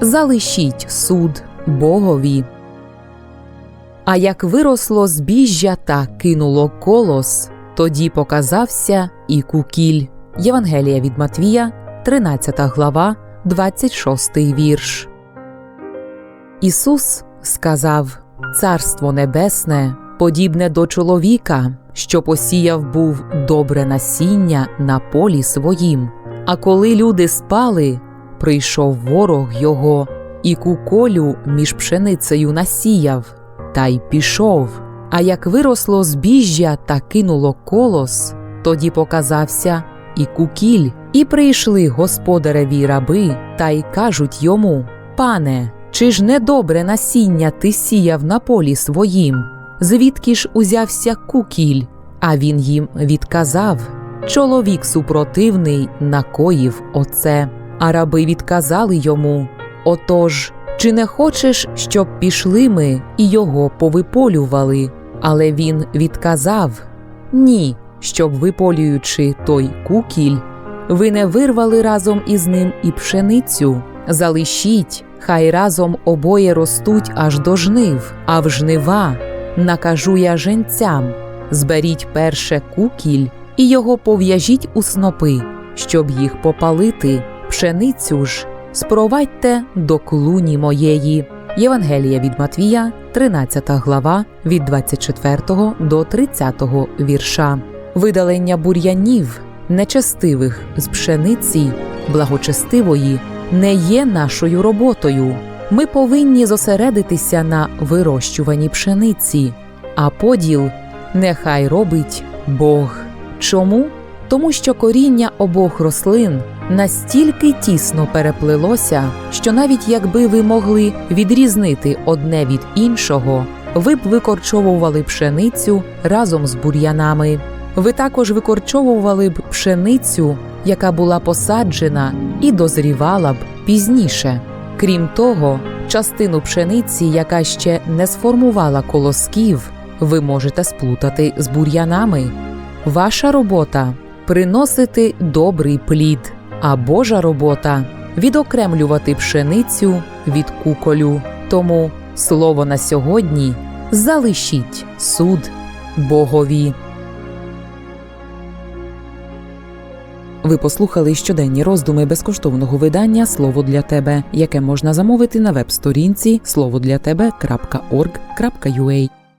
залишіть суд Богові. А як виросло збіжжя та кинуло колос, тоді показався і кукіль. Євангелія від Матвія, 13 глава, 26 вірш. Ісус сказав: Царство Небесне подібне до чоловіка, що посіяв був добре насіння на полі своїм. А коли люди спали, прийшов ворог його і куколю між пшеницею насіяв, та й пішов. А як виросло збіжжя та кинуло колос, тоді показався і кукіль, і прийшли господареві раби, та й кажуть йому: Пане, чи ж не добре насіння ти сіяв на полі своїм? Звідки ж узявся кукіль? А він їм відказав: Чоловік супротивний накоїв оце. А раби відказали йому: Отож, чи не хочеш, щоб пішли ми і його повиполювали? Але він відказав: Ні, щоб виполюючи той кукіль, ви не вирвали разом із ним і пшеницю. Залишіть, хай разом обоє ростуть аж до жнив, а в жнива накажу я женцям: зберіть перше кукіль і його пов'яжіть у снопи, щоб їх попалити, пшеницю ж спровадьте до клуні моєї. Євангелія від Матвія, 13 глава, від 24 до 30 вірша. Видалення бур'янів, нечестивих з пшениці, благочестивої, не є нашою роботою. Ми повинні зосередитися на вирощуванні пшениці, а поділ нехай робить Бог. Чому? Тому що коріння обох рослин настільки тісно переплилося, що навіть якби ви могли відрізнити одне від іншого, ви б викорчовували пшеницю разом з бур'янами. Ви також викорчовували б пшеницю, яка була посаджена і дозрівала б пізніше. Крім того, частину пшениці, яка ще не сформувала колосків, ви можете сплутати з бур'янами. Ваша робота приносити добрий плід, а Божа робота відокремлювати пшеницю від куколю. Тому слово на сьогодні залишіть суд Богові. Ви послухали щоденні роздуми безкоштовного видання Слово для тебе, яке можна замовити на веб-сторінці словодлятебе.org.ua